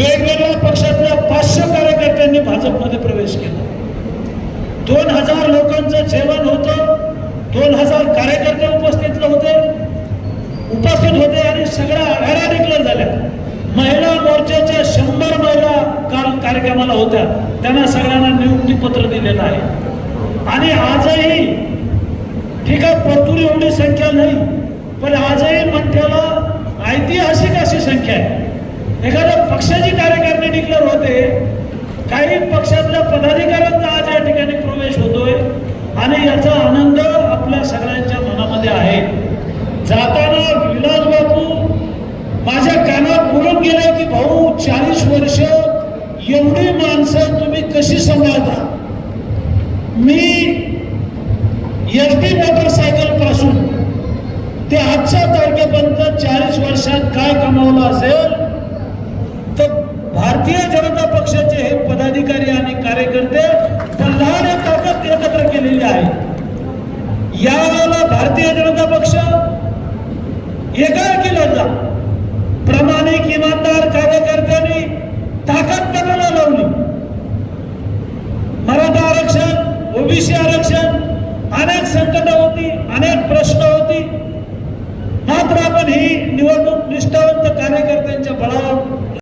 वेगवेगळ्या पक्षातल्या पाचशे कार्यकर्त्यांनी भाजपमध्ये प्रवेश केला. दोन हजार लोकांचं जेवण होतं दोन हजार कार्यकर्ते उपस्थित होते उपस्थित होते आणि सगळ्या आघाड्या डिक्लेअर झाल्या. महिला मोर्चाच्या शंभर महिला काल कार्यक्रमाला होत्या. त्यांना सगळ्यांना नियुक्तीपत्र दिलेलं आहे. आणि आजही ठीक आहे परतूर एवढी संख्या नाही पण आजही मंठ्याला ऐतिहासिक अशी संख्या आहे. एखाद्या पक्षाची कार्यकारिणी डिक्लेअर होते काही पक्षातल्या पदाधिकाऱ्यांचा आज या ठिकाणी प्रवेश होतोय आणि याचा आनंद आपल्या सगळ्यांच्या मनामध्ये आहे. जाताना विलास बापू माझ्या कानात बोलून गेले की भाऊ चाळीस वर्ष एवढी माणसं तुम्ही कशी सांभाळता? मी एस टी मोटरसायकलपासून ते आजच्या तारखेपर्यंत चाळीस वर्षात काय कमावलं असेल आहे. या वेळेला भारतीय जनता पक्ष एका प्रमाणिक इमानदार कार्यकर्त्यांनी ताकद ताकदपणाला लावली. मराठा आरक्षण ओबीसी आरक्षण अनेक संकट